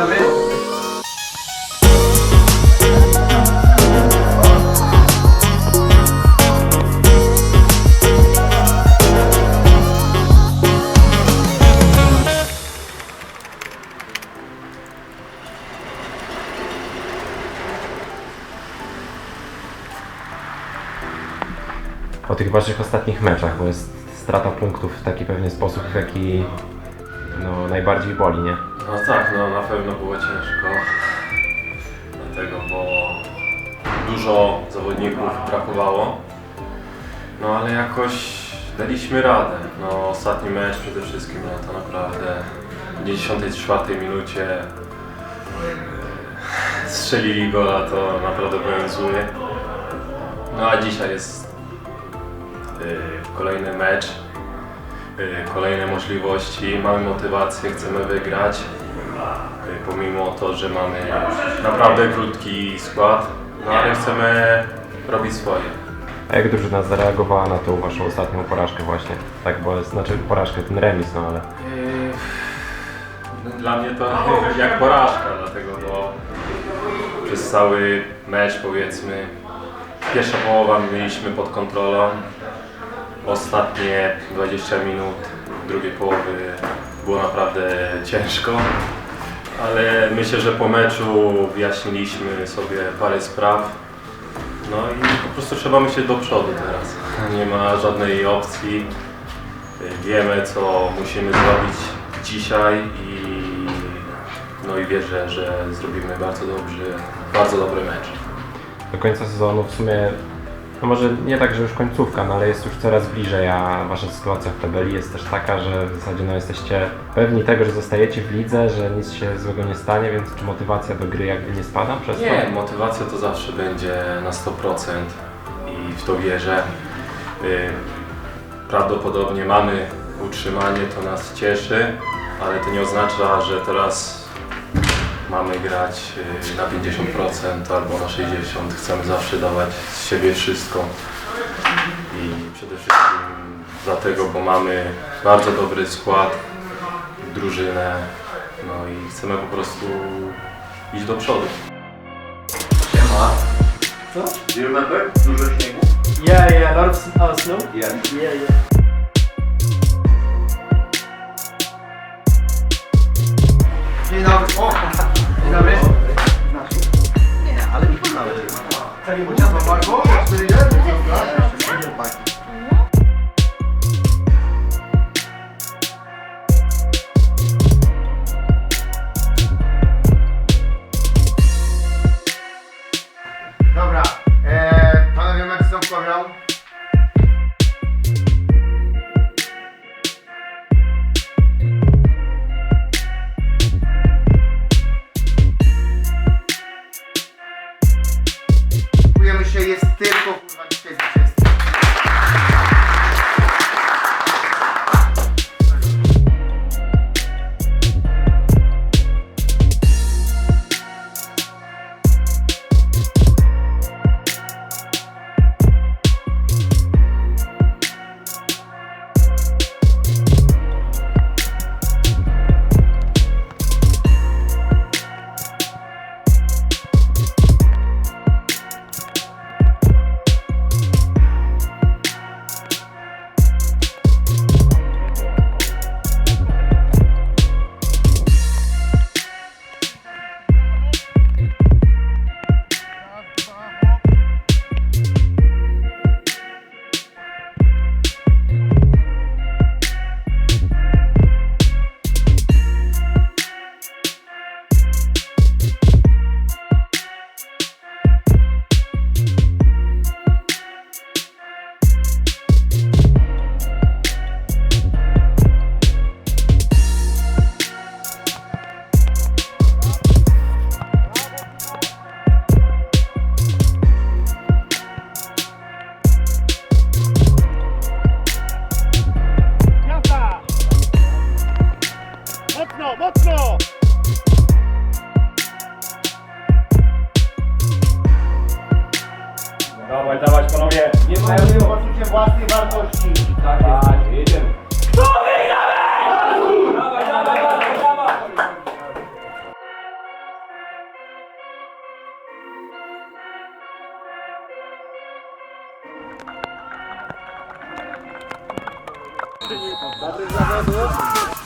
dobry. po tych waszych ostatnich meczach, bo jest strata punktów w taki pewnie sposób, w jaki no, najbardziej boli, nie? No tak, no na pewno było ciężko. Dlatego, bo dużo zawodników brakowało. No ale jakoś daliśmy radę. No ostatni mecz przede wszystkim, no to naprawdę w 94 minucie e, strzelili gola, to naprawdę byłem zły. No a dzisiaj jest e, kolejny mecz. Y, kolejne możliwości, mamy motywację, chcemy wygrać. Y, Pomimo to, że mamy naprawdę krótki skład, no ale chcemy robić swoje. A jak drużyna zareagowała na tą waszą ostatnią porażkę właśnie? Tak, bo znaczy porażkę, ten remis, no ale Y, Dla mnie to jak porażka, dlatego bo przez cały mecz powiedzmy pierwsza połowa mieliśmy pod kontrolą, ostatnie 20 minut drugiej połowy było naprawdę ciężko, ale myślę, że po meczu wyjaśniliśmy sobie parę spraw. No i po prostu trzeba myśleć do przodu teraz. Nie ma żadnej opcji. Wiemy, co musimy zrobić dzisiaj i no i wierzę, że zrobimy bardzo dobrze, bardzo dobry mecz. do końca sezonu w sumie, no może nie tak, że już końcówka, no ale jest już coraz bliżej, a wasza sytuacja w tabeli jest też taka, że w zasadzie no jesteście pewni tego, że zostajecie w lidze, że nic się złego nie stanie, więc czy motywacja do gry jakby nie spada przez to? Nie, motywacja to zawsze będzie na 100% i w to wierzę. Y, Prawdopodobnie mamy utrzymanie, to nas cieszy, ale to nie oznacza, że teraz mamy grać y, na 50% albo na 60%. Chcemy zawsze dawać z siebie wszystko i przede wszystkim dlatego, bo mamy bardzo dobry skład, drużynę, no i chcemy po prostu iść do przodu. Co? Do you remember? Dużo śniegu? Yeah, yeah, a lot of uh, snow. Yeah. Yeah, yeah. Dzień dobry. O! Dobry. Nie, ale nie poznałeś. Bo ciasła Margo, 4-1. się własnej wartości. Tak jest, jedziemy. Tu wygramy! Dawaj, dawaj, dawaj, dawaj!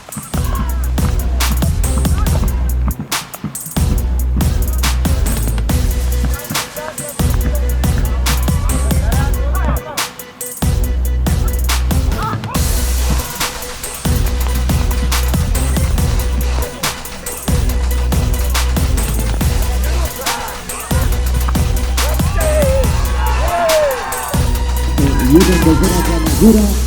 cultura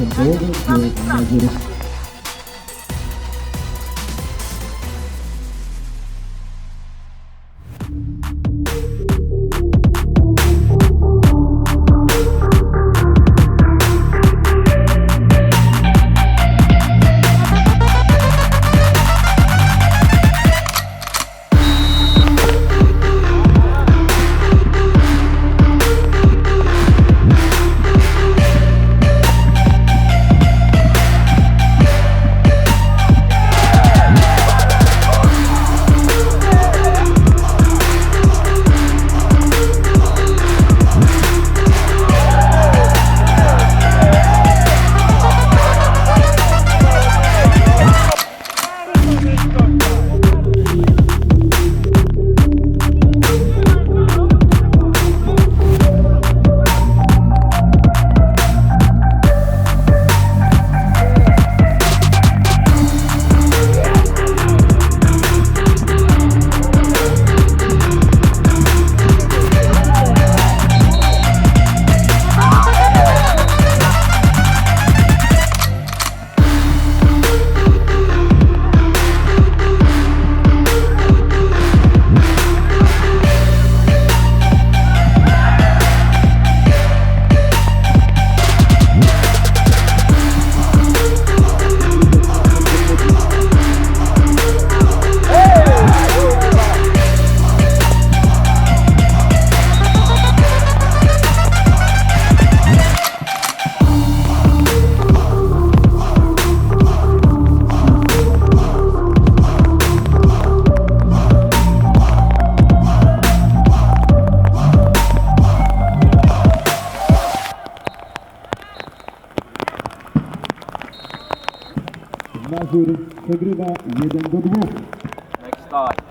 Ten połowę do Mazura. Mazur przegrywa 1 do 2. Next time.